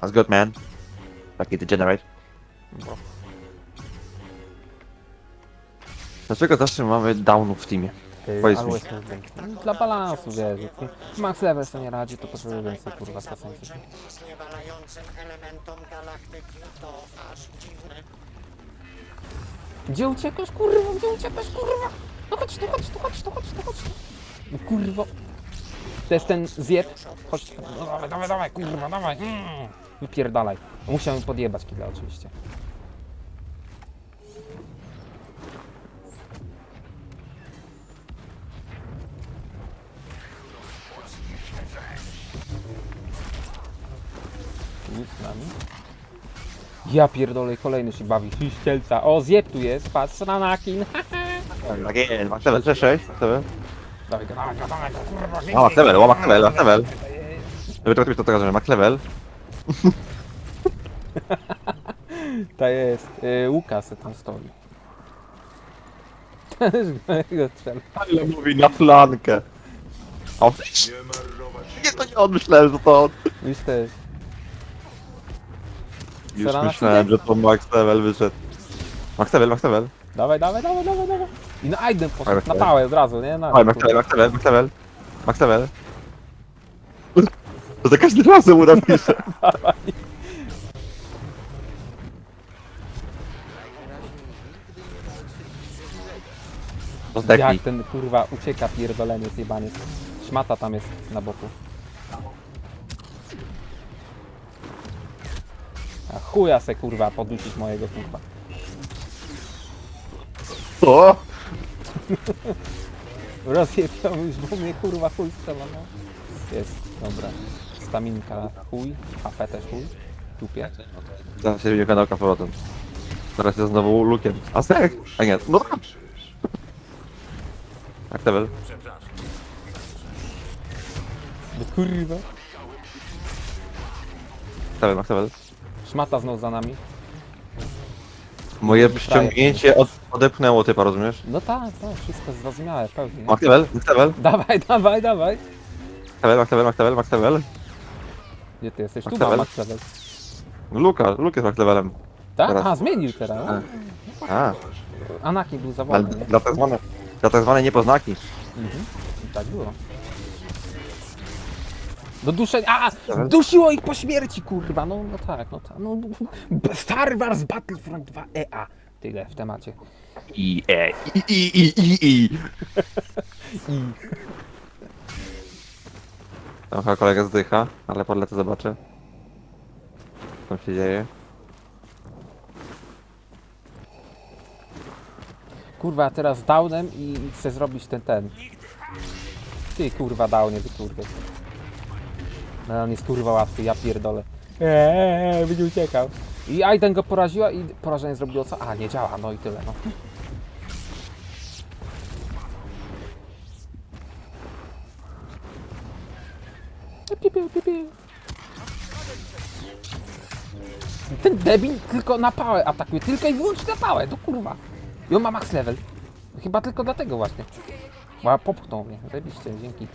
That's good, man. Taki degenerate. Bo Dlaczego zawsze mamy downów w teamie? ty Powiedz mi. always moving. No, Dla balansu, wiesz. jak Max level sobie nie radzi, to potrzebuje więcej kurwa kasencji. zniewalającym elementom galaktyki to aż dziwne. Gdzie uciekasz, kurwa? Gdzie uciekasz, kurwa? No chodź tu, chodź tu, chodź tu, chodź tu, chodź tu. No kurwo. To jest ten zjeb. Chodź tu. No dawaj, dawaj, dawaj, kurwa, dawaj. Mm. Wypierdalaj. Musiałem podjebać killa oczywiście. Nic z nami. Ja pierdolę, kolejny się bawi. Ścielca. O, zjeb tu jest, patrz, Ranakin. Tak jest, max level, 6, 6, max level. Dawaj go, dawaj go, dawaj go, kurwa. O, max level, o, max level, max level. Żeby to ktoś to że max level. To jest. Y, Łukasz tam stoi. Też go. Ale mówi na flankę. O, wiesz? Nie, to nie on, myślałem, że to on. Już też. Już myślałem, że to max level wyszedł. Max level, max level. Dawaj, dawaj, dawaj, dawaj, dawaj. I na Aiden poszedł, na pałę od razu, nie? Na, max level, max level, max level. Max level. To za każdym razem mu napiszę. To zdechnij. Jak ten kurwa ucieka pierdolenie zjebaniec. Szmata tam jest na boku. A chuja se kurwa podusić mojego kurwa. O! Rozjebiał już, bo mnie kurwa chuj strzela, no. Jest, dobra. Staminka chuj, HP też chuj. Dupie. Zaraz się będzie kanałka powrotem. Teraz jest znowu lukiem. A stek? A nie, no tak. Level? No kurwa. Max level. Szmata znów za nami. Moje ściągnięcie od, odepchnęło typa, rozumiesz? No tak, tak, wszystko zrozumiałe, pewnie. Max level, Dawaj, dawaj, dawaj. max level, max level. Gdzie ty jesteś? Tu mam level? max level. Luka, Luke jest max levelem. Tak? Teraz. A, zmienił teraz. no. A, Anakin był ale zawodny. nie? dla tak zwane, dla tak zwane niepoznaki. Mhm. Tak było. Do duszenia. A! Dusiło ich po śmierci, kurwa. No, no tak, no tak. No, Star Wars Battlefront 2 EA. Tyle w temacie. I, e, i, i, i, i, i. I Tam chyba kolega zdycha, ale podlecę zobaczę. Co tam się dzieje? kurwa, teraz downem i chcę zrobić ten ten. Ty kurwa downie, ty kurwa. No on jest kurwa łatwy, ja pierdolę. Eee, będzie uciekał. I Aiden go poraziła i porażenie zrobiło co? A, nie działa, no i tyle, no. Ten debil tylko na pałę atakuje, tylko i wyłącznie na pałę, to kurwa. I on ma max level. Chyba tylko dlatego właśnie. Ja popchnął mnie, zajebiście, dzięki.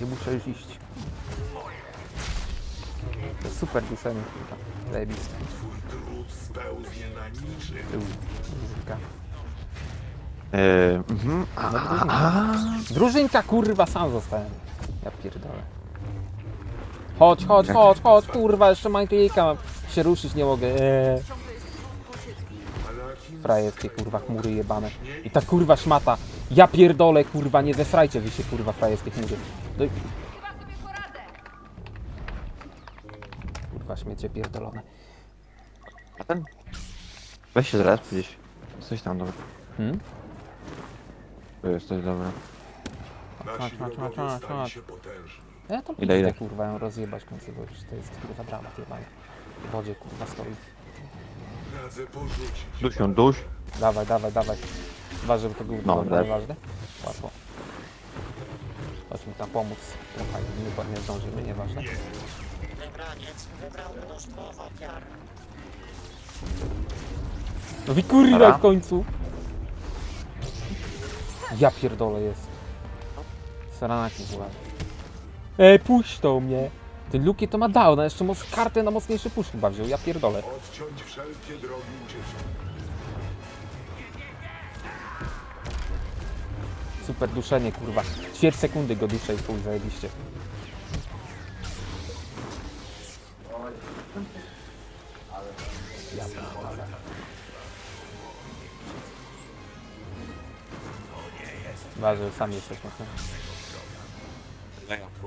Nie muszę już iść. To jest super duszenie, kurwa. Zajebiste. Muzyka. Eee, mhm. No, drużynka. Drużynka, kurwa, sam zostałem. Ja pierdolę. Chodź, chodź, chodź, chodź, kurwa, jeszcze Majtyjka mam. Się ruszyć nie mogę. Eee. Frajerskie, kurwa, chmury jebane. I ta kurwa szmata. Ja pierdolę, kurwa, nie zesrajcie wy się, kurwa, frajerskie chmury. I... Kurwa, śmiecie pierdolone. A ten? Weź się zaraz gdzieś. Coś tam dobra. Hmm? To jest coś dobra. Chodź, Nasi chodź, chodź, wrogowie chodź, stali chodź. się potężni. Ja to Ile, ile? kurwa, ją rozjebać końcowo, już to jest kurwa dramat jebany. W wodzie, kurwa, stoi. Radzę porzucić. Duś ją, duś. Dawaj, dawaj, dawaj. Chyba, żeby to było No, dobra, tak. nieważne. Łatwo. Chodź mi tam pomóc. Trochę nie, nie zdążymy, nieważne. Wybraniec wybrał mnóstwo ofiar. No i kurwa Dobra. w końcu! Ja pierdolę jest. Saranaki była. Ej, puść to mnie! Ten Luki to ma downa, jeszcze moc, kartę na mocniejszy push chyba wziął, ja pierdolę. Odciąć wszelkie drogi ucieczki. Super duszenie, kurwa. Ćwierć sekundy go duszę i chuj, zajebiście. Ja pierdolę. Sami jesteśmy. tu.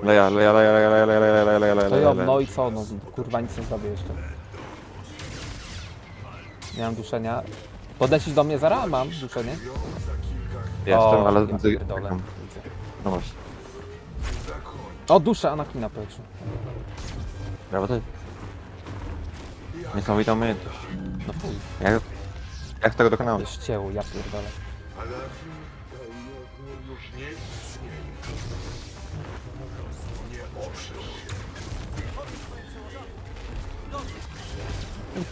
Leja, leja, leja, leja, leja, leja, leja, leja, leja, leja, To leja, ją, leja. no i co, no kurwa nic nie zrobię jeszcze. Nie mam duszenia. Podesić do mnie zaraz, mam duszenie. Jestem, O, ale... ja pierdolę. Widzę. No właśnie. O, dusza Anakina powietrzu. Brawo ty. Niesamowita umiejętność. No chuj, Jak, jak tego dokonałem? jest ścięło, ja pierdolę.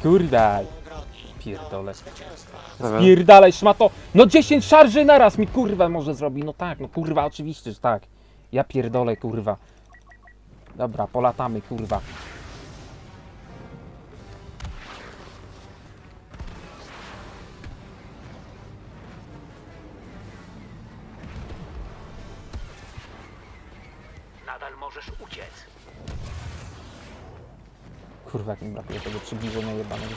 Drogi Pierdolę. Pierdalaj, szmato. No 10 szarży naraz mi kurwa może zrobi. No tak, no kurwa, oczywiście, że tak. Ja pierdolę, kurwa. Dobra, polatamy, kurwa. Kurwa, jak mi brakuje tego przybliżenia jebanego.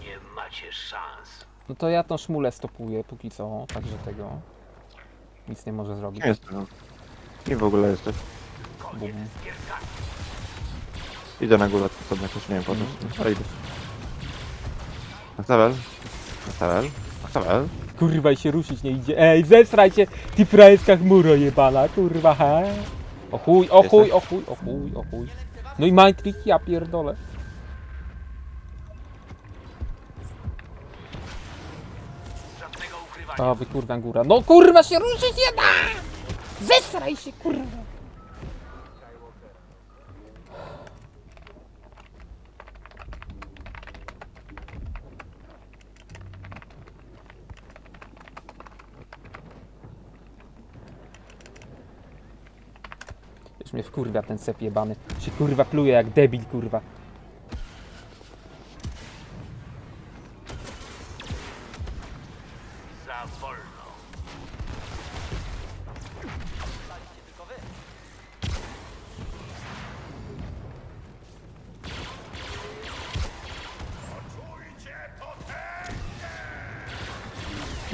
Nie macie szans. No to ja tą szmulę stopuję póki co, także tego. Nic nie może zrobić. Kim jesteś? Kim w ogóle jesteś? Bum. Idę na górę, to sobie jakoś nie wiem, potem. Ale idę. Naktabel? Naktabel? Kurwa się ruszyć nie idzie. Ej, zesrajcie, ty frajerska chmuro jebana, kurwa, he. O chuj, o chuj, o chuj, o chuj, o chuj. No i mind trick, ja pierdolę. O, wy kurwa góra. No kurwa się ruszyć da! Zesraj się, kurwa. Mnie wkurwia ten sep jebany. Się kurwa pluje jak debil, kurwa.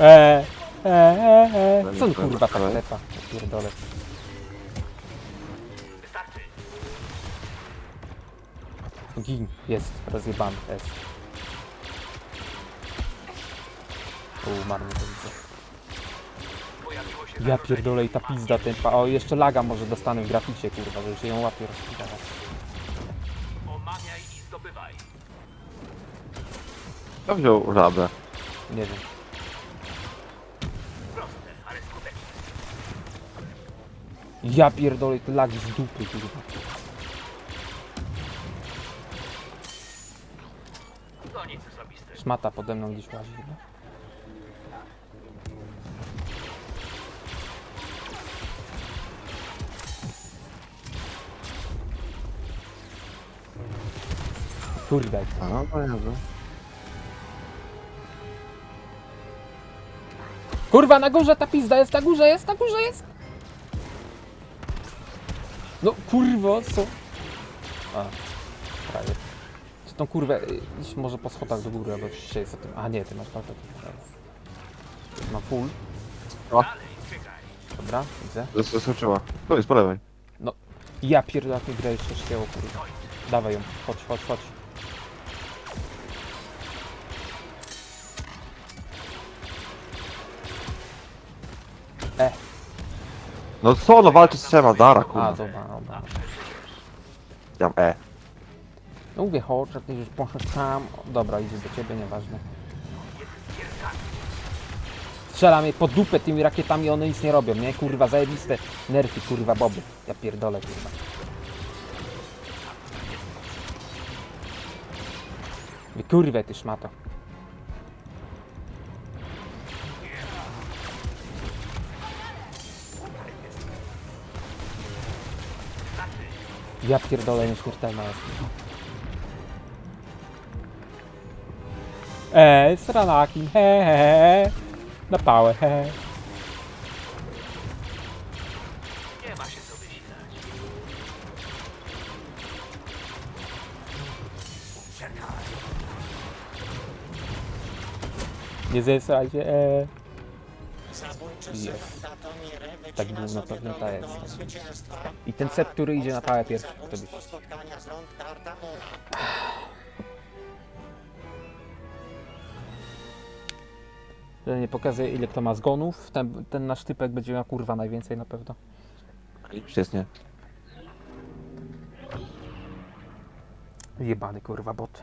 Eee, eee, eee. Co on kurwa tak lepa? Ja Pierdolę. Gin, jest, rozjebany jest. U, marnie to widzę. Ja pierdolę i ta pizda tempa. O, jeszcze laga może dostanę w graficie, kurwa, że się ją łapie. Omamiaj i zdobywaj. Kto wziął żabę? Nie wiem. Proste, ale skuteczne. Ja pierdolę te lagi z dupy, kurwa. To nic osobiste. Szmata pode mną gdzieś łazi chyba. Kurwa, A, no Jezu. Kurwa, na górze ta pizda jest, na górze jest, na górze jest! No kurwa, co? A, tą kurwę, y, iść może po schodach do góry, albo się jest o tym. A nie, ty masz palce. Ma full, czekaj. dobra, widzę. Zas- Zaskoczyła. To jest po lewej. No, ja pierdolę, jak gra jeszcze szkieło, kurwa. Dawaj ją, chodź, chodź, chodź. E, No co, no walczy z Sema, Dara, a, kurwa. dobra, dobra. Ja mam E. No mówię, Hołczak, ty już poszedł sam. Dobra, idzie do ciebie, nieważne. Strzelam je po dupę tymi rakietami, one nic nie robią, nie? Kurwa, zajebiste nerfy, kurwa, boby. Ja pierdolę, kurwa. Kurwę, ty szmato. Ja pierdolę, nieśmiertelna jest. Eee, sranakin, he, he, he. Na pałę, he. Nie ma się co wysilać. Nie się, eee. Zabójczy Jest. Tak było na sobie pewno drogę tak do jest. zwycięstwa. I ten set, który idzie na pałę pierwszy, to zabójstwo byś- spotkania z rąk Tartamura. Nie pokazuje ile kto ma zgonów. Ten, ten nasz typek będzie miał kurwa najwięcej na pewno. Jest nie. Jebany kurwa boty.